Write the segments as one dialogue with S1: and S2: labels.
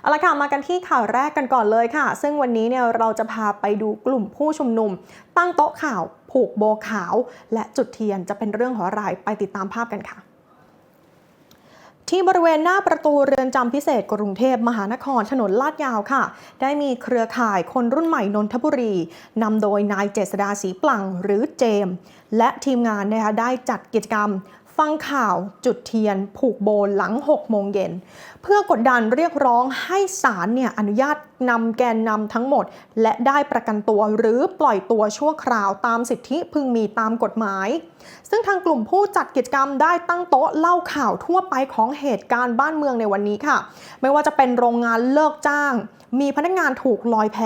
S1: เอาละค่ะมากันที่ข่าวแรกกันก่อนเลยค่ะ ซึ่งวันนี้เนี่ยเราจะพาไปดูกลุ่มผู้ชุมนุม ตั้งโต๊ะข่าวผูกโบขาว และจุดเทียนจะเป็นเรื่องของอะไรไปติดตามภาพกันค่ะที่บริเวณหน้าประตูเรือนจำพิเศษกรุงเทพมหานครถนนลาดยาวค่ะ ได้มีเครือข่ายคนรุ่นใหม่นนทบุรีนำโดยนายเจษดาศรีปลังหรือเจม และทีมงานนะคะได้จัดกิจกรรม ฟังข่าวจุดเทียน ผูกโบหลัง 6 โมงเย็น เพื่อกดดันเรียกร้องให้ศาลเนี่ยอนุญาตนำแกนนำทั้งหมด และได้ประกันตัวหรือปล่อยตัวชั่วคราวตามสิทธิพึงมีตามกฎหมาย ซึ่งทางกลุ่มผู้จัดกิจกรรมได้ตั้งโต๊ะเล่าข่าวทั่วไปของเหตุการณ์บ้านเมืองในวันนี้ค่ะ ไม่ว่าจะเป็นโรงงานเลิกจ้าง มีพนักงานถูกลอยแพ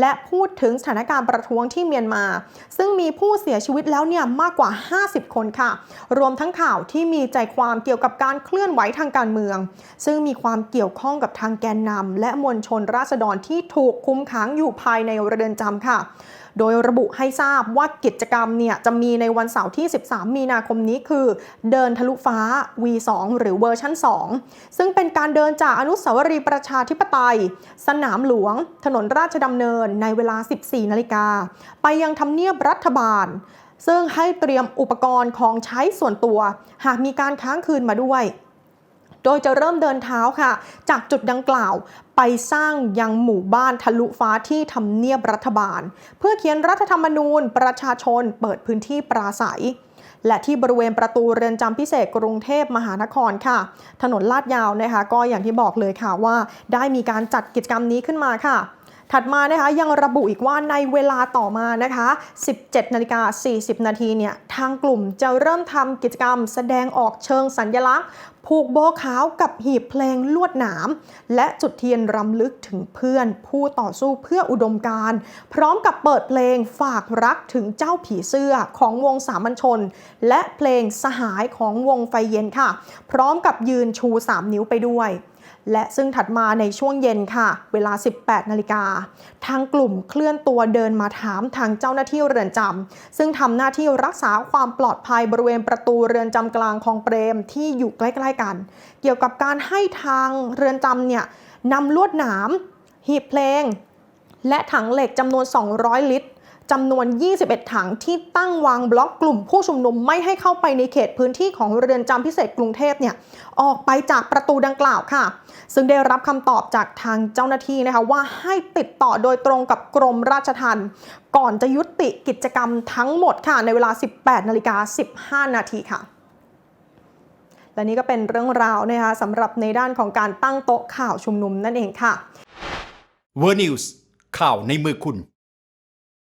S1: และพูดถึงสถานการณ์ประท้วงที่เมียนมา ซึ่งมีผู้เสียชีวิตแล้วเนี่ยมากกว่า 50 คนค่ะ รวมทั้งข่าวที่มีใจความเกี่ยวกับการเคลื่อนไหวทางการเมือง ซึ่งมีความเกี่ยวข้องกับทางแกนนำและมวลชนราษฎรที่ถูกคุมขังอยู่ภายในเรือนจำค่ะโดยระบุให้ทราบว่ากิจกรรมเนี่ยจะมีในวันเสาร์ที่ 13 มีนาคมนี้คือ เดินทะลุฟ้า V2 หรือเวอร์ชัน2 ซึ่งเป็นการเดินจากอนุสาวรีย์ประชาธิปไตย สนามหลวง ถนนราชดำเนินในเวลา 14 นาฬิกา ไปยังทำเนียบรัฐบาล ซึ่งให้เตรียมอุปกรณ์ของใช้ส่วนตัว หากมีการค้างคืนมาด้วย ดยจะเริ่มเดินเท้าค่ะ จากจุดดังกล่าวไปสร้างยังหมู่บ้านทะลุฟ้าที่ทำเนียบรัฐบาล เพื่อเขียนรัฐธรรมนูญประชาชนเปิดพื้นที่ปราศัยและที่บริเวณประตูเรือนจำพิเศษกรุงเทพมหานครค่ะ ถนนลาดยาวนะคะ ก็อย่างที่บอกเลยค่ะว่า ได้มีการจัดกิจกรรมนี้ขึ้นมาค่ะ ถัดมานะคะยังระบุอีกว่าในเวลาต่อมานะคะ 17นาฬิกา40 นาทีเนี่ยทางกลุ่มจะเริ่มทำกิจกรรมแสดงออกเชิงสัญลักษณ์ผูกโบขาวกับหีบเพลงลวดหนาม และจุดเทียนรำลึกถึงเพื่อน ผู้ต่อสู้เพื่ออุดมการ พร้อมกับเปิดเพลงฝากรักถึงเจ้าผีเสื้อของวงสามัญชน และเพลงสหายของวงไฟเย็นค่ะ พร้อมกับยืนชู 3 นิ้วไปด้วย และซึ่งถัดมาในช่วงเย็นค่ะ เวลา 18 นาฬิกา ทางกลุ่มเคลื่อนตัวเดินมาถามทางเจ้าหน้าที่เรือนจำซึ่งทำหน้าที่รักษาความปลอดภัยบริเวณประตูเรือนจำกลางคลองเปรมที่อยู่ใกล้ๆกัน เกี่ยวกับการให้ทางเรือนจำเนี่ยนำลวดหนาม หีบเพลง และถังเหล็กจำนวน 200 ลิตร จำนวน 21 ถังที่ตั้งวางบล็อกกลุ่มผู้ชุมนุมไม่ให้เข้าไปในเขตพื้นที่ของเรือนจำพิเศษกรุงเทพเนี่ยออกไปจากประตูดังกล่าวค่ะ ซึ่งได้รับคำตอบจากทางเจ้าหน้าที่นะคะว่าให้ติดต่อโดยตรงกับกรมราชทัณฑ์ก่อนจะยุติกิจกรรมทั้งหมดค่ะ ในเวลา 18นาฬิกา15 นาทีค่ะและนี่ก็เป็นเรื่องราวนะคะสำหรับในด้านของการตั้งโต๊ะข่าวชุมนุมนั่นเองค่ะ
S2: เวอร์นิวส์ข่าวในมือคุณ